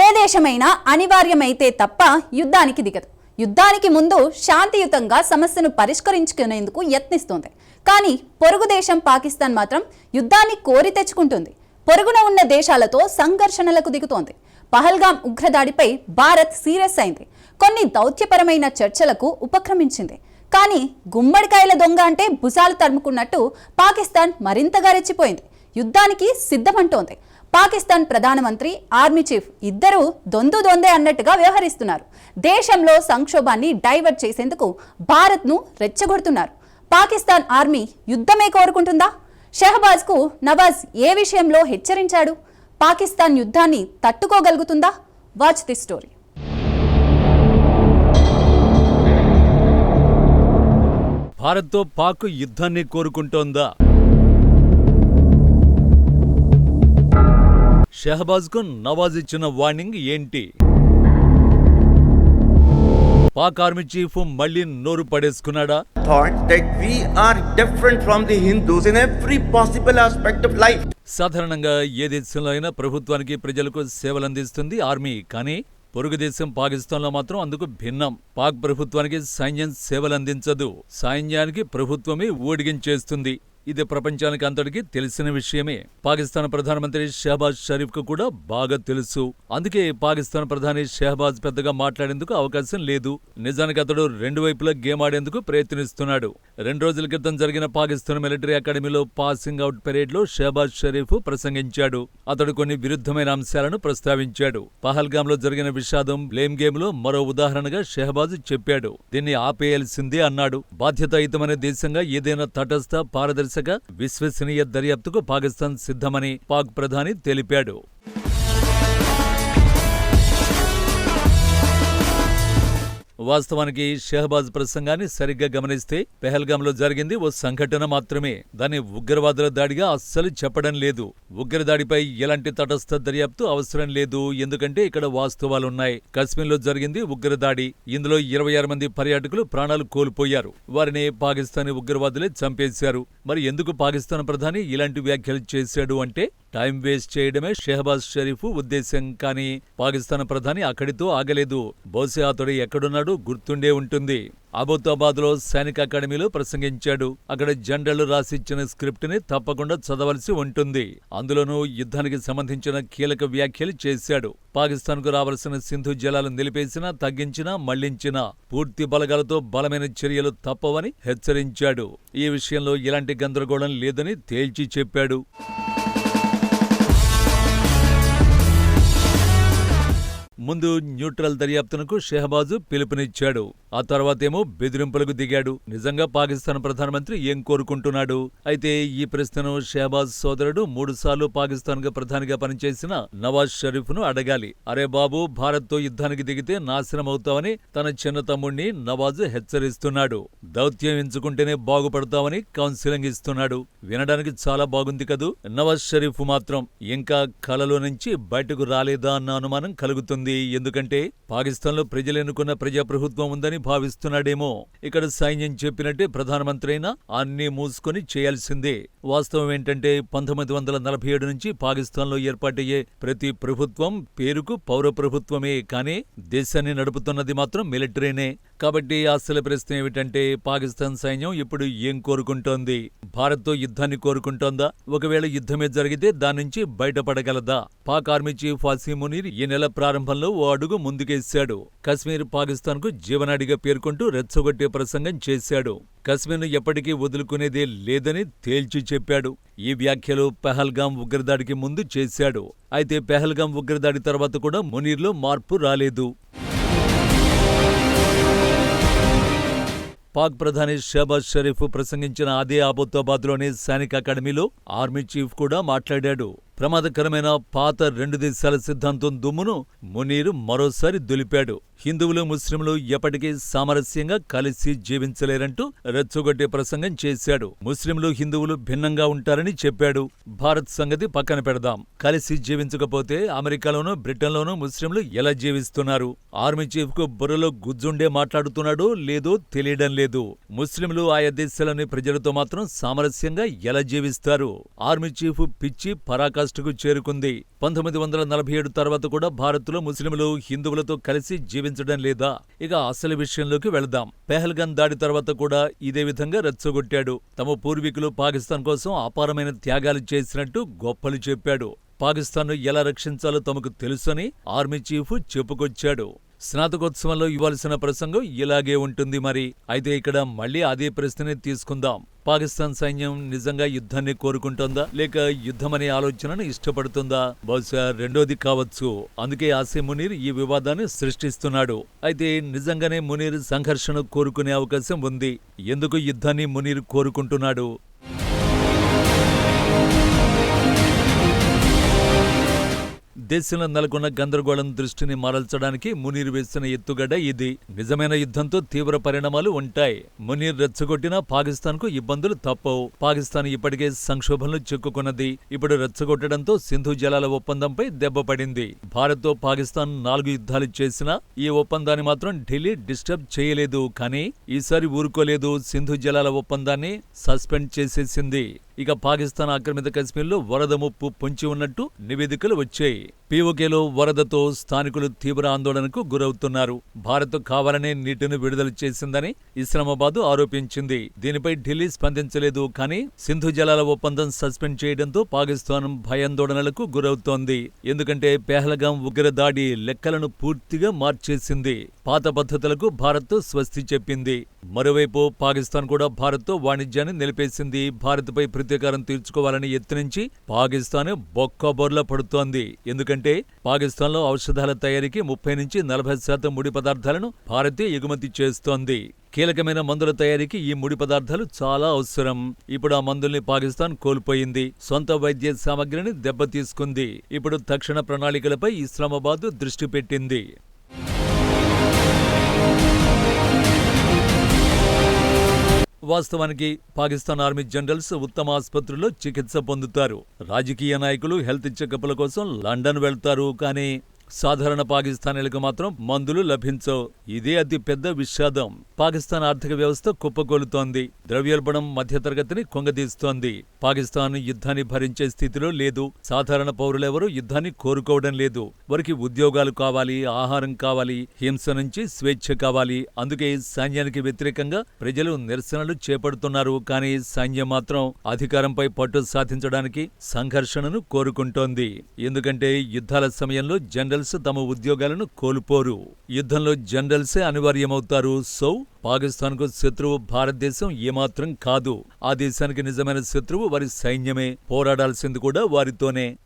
ఏ దేశమైనా అనివార్యమైతే తప్ప యుద్ధానికి దిగదు. యుద్ధానికి ముందు శాంతియుతంగా సమస్యను పరిష్కరించుకునేందుకు యత్నిస్తోంది. కానీ పొరుగు దేశం పాకిస్తాన్ మాత్రం యుద్ధాన్ని కోరి తెచ్చుకుంటుంది. పొరుగున ఉన్న దేశాలతో సంఘర్షణలకు దిగుతోంది. పహల్గాం ఉగ్రదాడిపై భారత్ సీరియస్ అయింది. కొన్ని దౌత్యపరమైన చర్చలకు ఉపక్రమించింది. కానీ గుమ్మడికాయల దొంగ అంటే భుజాలు తరుముకున్నట్టు పాకిస్తాన్ మరింతగా రెచ్చిపోయింది. యుద్ధానికి సిద్ధమంటోంది. పాకిస్తాన్ ప్రధానమంత్రి ఆర్మీ చీఫ్ ఇద్దరూ దొందు దొందే అన్నట్టుగా వ్యవహరిస్తున్నారు. దేశంలో సంక్షోభాన్ని డైవర్ట్ చేసేందుకు భారత్ను రెచ్చగొడుతున్నారు. పాకిస్తాన్ ఆర్మీ యుద్ధమే కోరుకుంటుందా? షహబాజ్కు నవాజ్ ఏ విషయంలో హెచ్చరించాడు? పాకిస్తాన్ యుద్ధాన్ని తట్టుకోగలుగుతుందా? Watch the story. భారత్తో పాక్ యుద్ధాన్ని కోరుకుంటోందా? షహబాజ్కు నవాజ్ ఇచ్చిన వార్నింగ్ ఏంటి? పాక్ ఆర్మీ చీఫ్ మళ్ళీ నోరు పడేసుకున్నాడా? Thought that we are different from the Hindus in every possible aspect of life. సాధారణంగా ఏ దేశంలో అయినా ప్రభుత్వానికి ప్రజలకు సేవలందిస్తుంది ఆర్మీ. కానీ పొరుగు దేశం పాకిస్తాన్లో మాత్రం అందుకు భిన్నం. పాక్ ప్రభుత్వానికి సైన్యం సేవలందించదు సైన్యానికి ప్రభుత్వమే ఊడిగించేస్తుంది. ఇది ప్రపంచానికి అంతటికి తెలిసిన విషయమే. పాకిస్తాన్ ప్రధానమంత్రి షహబాజ్ షరీఫ్కు కూడా బాగా తెలుసు. అందుకే పాకిస్తాన్ ప్రధాని షహబాజ్ పెద్దగా మాట్లాడేందుకు అవకాశం లేదు. నిజానికి అతడు రెండు వైపులా గేమ్ ఆడేందుకు ప్రయత్నిస్తున్నాడు. రెండు రోజుల క్రితం జరిగిన పాకిస్తాన్ మిలిటరీ అకాడమీలో పాసింగ్ అవుట్ పెరేడ్లో షహబాజ్ షరీఫ్ ప్రసంగించాడు. అతడు కొన్ని విరుద్ధమైన అంశాలను ప్రస్తావించాడు. పహల్గామ్లో జరిగిన విషాదం బ్లేమ్ గేమ్లో మరో ఉదాహరణగా షహబాజ్ చెప్పాడు. దీన్ని ఆపేయాల్సిందే అన్నాడు. బాధ్యతాయుతమైన దేశంగా ఏదైనా తటస్థ దిశగా విశ్వసనీయ దర్యాప్తుకు పాకిస్తాన్ సిద్ధమని పాక్ ప్రధాని తెలిపాడు. వాస్తవానికి షెహబాజ్ ప్రసంగాన్ని సరిగ్గా గమనిస్తే పెహల్గాంలో జరిగింది ఓ సంఘటన మాత్రమే. దాన్ని ఉగ్రవాదుల దాడిగా అస్సలు చెప్పడం లేదు. ఉగ్రదాడిపై ఎలాంటి తటస్థ దర్యాప్తు అవసరం లేదు. ఎందుకంటే ఇక్కడ వాస్తవాలున్నాయి. కశ్మీర్లో జరిగింది ఉగ్రదాడి. ఇందులో ఇరవై ఆరు మంది పర్యాటకులు ప్రాణాలు కోల్పోయారు. వారిని పాకిస్తానీ ఉగ్రవాదులే చంపేశారు. మరి ఎందుకు పాకిస్తాన్ ప్రధాని ఇలాంటి వ్యాఖ్యలు చేశాడు అంటే టైం వేస్ట్ చేయడమే షెహబాజ్ షరీఫ్ ఉద్దేశం. కానీ పాకిస్తాన్ ప్రధాని అక్కడితో ఆగలేదు. బహుశా అతడు ఎక్కడున్నాడు? గుర్తుండే ఉంటుంది. అబోతాబాద్లో సైనిక అకాడమీలో ప్రసంగించాడు. అక్కడ జనరల్ రాసిచ్చిన స్క్రిప్ట్ని తప్పకుండా చదవలసి ఉంటుంది. అందులోనూ యుద్ధానికి సంబంధించిన కీలక వ్యాఖ్యలు చేశాడు. పాకిస్తాన్కు రావాల్సిన సింధు జలాలు నిలిపేసినా తగ్గించినా మళ్ళించినా పూర్తి బలగాలతో బలమైన చర్యలు తప్పవని హెచ్చరించాడు. ఈ విషయంలో ఎలాంటి గందరగోళం లేదని తేల్చి చెప్పాడు. ముందు న్యూట్రల్ దర్యాప్తునకు షెహబాజు పిలుపునిచ్చాడు. ఆ తర్వాతేమో బెదిరింపులకు దిగాడు. నిజంగా పాకిస్తాన్ ప్రధానమంత్రి ఏం కోరుకుంటున్నాడు? అయితే ఈ ప్రశ్నను షెహబాజ్ సోదరుడు మూడుసార్లు పాకిస్తాన్గా ప్రధానిగా పనిచేసిన నవాజ్ షరీఫ్ను అడగాలి. అరే బాబు భారత్తో యుద్ధానికి దిగితే నాశనమవుతావని తన చిన్న తమ్ముణ్ణి నవాజ్ హెచ్చరిస్తున్నాడు. దౌత్యం ఎంచుకుంటేనే బాగుపడతావని కౌన్సిలింగ్ ఇస్తున్నాడు. వినడానికి చాలా బాగుంది కదూ? నవాజ్ షరీఫ్ మాత్రం ఇంకా కలలో నుంచి బయటకు రాలేదా అన్న అనుమానం కలుగుతుంది. ఎందుకంటే పాకిస్తాన్లో ప్రజలెన్నుకున్న ప్రజాప్రభుత్వం ఉందని భావిస్తున్నాడేమో. ఇక్కడ సైన్యం చెప్పినట్టే ప్రధానమంత్రి అయినా అన్నీ మూసుకొని చేయాల్సిందే. వాస్తవం ఏంటంటే పంతొమ్మిది వందల నలభై ఏడు నుంచి పాకిస్తాన్లో ఏర్పాటయ్యే ప్రతి ప్రభుత్వం పేరుకు పౌర ప్రభుత్వమే కానీ దేశాన్ని నడుపుతున్నది మాత్రం మిలిటరీనే. కాబట్టి అసలు ప్రశ్న ఏమిటంటే పాకిస్తాన్ సైన్యం ఇప్పుడు ఏం కోరుకుంటోంది? భారత్తో యుద్ధాన్ని కోరుకుంటోందా? ఒకవేళ యుద్ధమే జరిగితే దాని నుంచి బయటపడగలదా? పాక్ ఆర్మీ చీఫ్ అసీం మునీర్ ఈ నెల ప్రారంభంలో ఓ అడుగు ముందుకేశాడు. కశ్మీర్ పాకిస్తాన్కు జీవనాడిగా పేర్కొంటూ రెచ్చగొట్టే ప్రసంగం చేశాడు. కశ్మీర్ను ఎప్పటికీ వదులుకునేదే లేదని తేల్చి చెప్పాడు. ఈ వ్యాఖ్యలు పెహల్గాం ఉగ్రదాడికి ముందు చేశాడు. అయితే పెహల్గాం ఉగ్రదాడి తర్వాత కూడా మునీర్లో మార్పు రాలేదు. పాక్ ప్రధాని షహబాజ్ షరీఫ్ ప్రసంగించిన అదే అబోతాబాద్లోని సైనిక అకాడమీలో ఆర్మీ చీఫ్ కూడా మాట్లాడాడు. ప్రమాదకరమైన పాత రెండు దేశాల సిద్ధాంతం దుమ్మును మునీరు మరోసారి దులిపాడు. హిందువులు ముస్లింలు ఎప్పటికీ సామరస్యంగా కలిసి జీవించలేరంటూ రెచ్చగొట్టే ప్రసంగం చేశాడు. ముస్లింలు హిందువులు భిన్నంగా ఉంటారని చెప్పాడు. భారత్ సంగతి పక్కన పెడదాం. కలిసి జీవించకపోతే అమెరికాలోనూ బ్రిటన్లోనూ ముస్లింలు ఎలా జీవిస్తున్నారు? ఆర్మీ చీఫ్కు బుర్రలో గుజ్జుండే మాట్లాడుతున్నాడో లేదో తెలియడం లేదు. ముస్లింలు ఆయా దేశాలని ప్రజలతో మాత్రం సామరస్యంగా ఎలా జీవిస్తారు? ఆర్మీ చీఫ్ పిచ్చి పరాకాష్ట పరాకాష్ఠకు చేరుకుంది. పంతొమ్మిది వందల నలభై ఏడు తర్వాత కూడా భారత్లో ముస్లింలు హిందువులతో కలిసి జీవించడం లేదా? ఇక అసలు విషయంలోకి వెళదాం. పెహల్గాన్ దాడి తర్వాత కూడా ఇదే విధంగా రెచ్చగొట్టాడు. తమ పూర్వీకులు పాకిస్తాన్ కోసం అపారమైన త్యాగాలు చేసినట్టు గొప్పలు చెప్పాడు. పాకిస్తాన్ను ఎలా రక్షించాలో తమకు తెలుసని ఆర్మీ చీఫ్ చెప్పుకొచ్చాడు. స్నాతకోత్సవంలో ఇవ్వాల్సిన ప్రసంగం ఇలాగే ఉంటుంది మరి. అయితే ఇక్కడ మళ్ళీ అదే ప్రశ్ననే తీసుకుందాం. పాకిస్తాన్ సైన్యం నిజంగా యుద్ధాన్ని కోరుకుంటుందా? లేక యుద్ధమనే ఆలోచనను ఇష్టపడుతుందా? బహుశా రెండోది కావచ్చు. అందుకే ఆసే మునీర్ ఈ వివాదాన్ని సృష్టిస్తున్నాడు. అయితే నిజంగానే మునీర్ సంఘర్షణ కోరుకునే అవకాశం ఉంది. ఎందుకు యుద్ధాన్ని మునీర్ కోరుకుంటున్నాడు? దేశంలో నెలకొన్న గందరగోళం దృష్టిని మరల్చడానికి మునీర్ వేసిన ఎత్తుగడ ఇది. నిజమైన యుద్ధంతో తీవ్ర పరిణామాలు ఉంటాయి. మునీర్ రెచ్చగొట్టినా పాకిస్తాన్కు ఇబ్బందులు తప్పవు. పాకిస్తాన్ ఇప్పటికే సంక్షోభంలో చిక్కుకున్నది. ఇప్పుడు రెచ్చగొట్టడంతో సింధు జలాల ఒప్పందంపై దెబ్బపడింది భారత్తో పాకిస్తాన్ నాలుగు యుద్ధాలు చేసినా ఈ ఒప్పందాన్ని మాత్రం ఢిల్లీ డిస్టర్బ్ చేయలేదు. కానీ ఈసారి ఊరుకోలేదు. సింధు జలాల ఒప్పందాన్ని సస్పెండ్ చేసేసింది. ఇక పాకిస్తాన్ ఆక్రమిత కశ్మీర్లో వరద ముప్పు పొంచి ఉన్నట్టు నివేదికలు వచ్చాయి. పీఓకేలో వరదతో స్థానికులు తీవ్ర ఆందోళనకు గురవుతున్నారు. భారత్ కావాలనే నీటిని విడుదల చేసిందని ఇస్లామాబాద్ ఆరోపించింది. దీనిపై ఢిల్లీ స్పందించలేదు కానీ సింధు జలాల ఒప్పందం సస్పెండ్ చేయడంతో పాకిస్తాన్ భయాందోళనలకు గురవుతోంది. ఎందుకంటే పెహల్గాం ఉగ్రదాడి లెక్కలను పూర్తిగా మార్చేసింది. పాత పద్ధతులకు భారత్ స్వస్తి చెప్పింది. మరోవైపు పాకిస్తాన్ కూడా భారత్తో వాణిజ్యాన్ని నిలిపేసింది. భారత్పై ప్రతీకారం తీర్చుకోవాలని యత్నించి పాకిస్తాన్ బొక్కబొర్ల పడుతోంది. ఎందుకంటే పాకిస్తాన్లో ఔషధాల తయారీకి ముప్పై నుంచి నలభై శాతం ముడి పదార్థాలను భారతే ఎగుమతి చేస్తోంది. కీలకమైన మందుల తయారీకి ఈ ముడి పదార్థాలు చాలా అవసరం. ఇప్పుడు ఆ మందుల్ని పాకిస్తాన్ కోల్పోయింది. సొంత వైద్య సామగ్రిని దెబ్బతీసుకుంది. ఇప్పుడు తక్షణ ప్రణాళికలపై ఇస్లామాబాద్ దృష్టి పెట్టింది. వాస్తవానికి పాకిస్తాన్ ఆర్మీ జనరల్స్ ఉత్తమ ఆసుపత్రుల్లో చికిత్స పొందుతారు. రాజకీయ నాయకులు హెల్త్ చెకప్ల కోసం లండన్ వెళ్తారు కానీ సాధారణ పాకిస్తానీలకు మాత్రం మందులు లభించవు. ఇదే అతి పెద్ద విషాదం. పాకిస్తాన్ ఆర్థిక వ్యవస్థ కుప్పకూలుతోంది. ద్రవ్యోల్బణం మధ్యతరగతిని కొంగదీస్తోంది. పాకిస్తాన్ యుద్ధాన్ని భరించే స్థితిలో లేదు. సాధారణ పౌరులెవరూ యుద్ధాన్ని కోరుకోవడం లేదు. వారికి ఉద్యోగాలు కావాలి ఆహారం కావాలి హింస నుంచి స్వేచ్ఛ కావాలి. అందుకే సైన్యానికి వ్యతిరేకంగా ప్రజలు నిరసనలు చేపడుతున్నారు. కానీ సైన్యం మాత్రం అధికారంపై పట్టు సాధించడానికి సంఘర్షణను కోరుకుంటోంది. ఎందుకంటే యుద్ధాల సమయంలో జనరల్స్ తమ ఉద్యోగాలను కోల్పోరు. యుద్ధంలో జనరల్సే అనివార్యమవుతారు. సో పాకిస్తాన్కు శత్రువు భారతదేశం ఏమాత్రం కాదు. ఆ దేశానికి నిజమైన శత్రువు వారి సైన్యమే. పోరాడాల్సింది కూడా వారితోనే.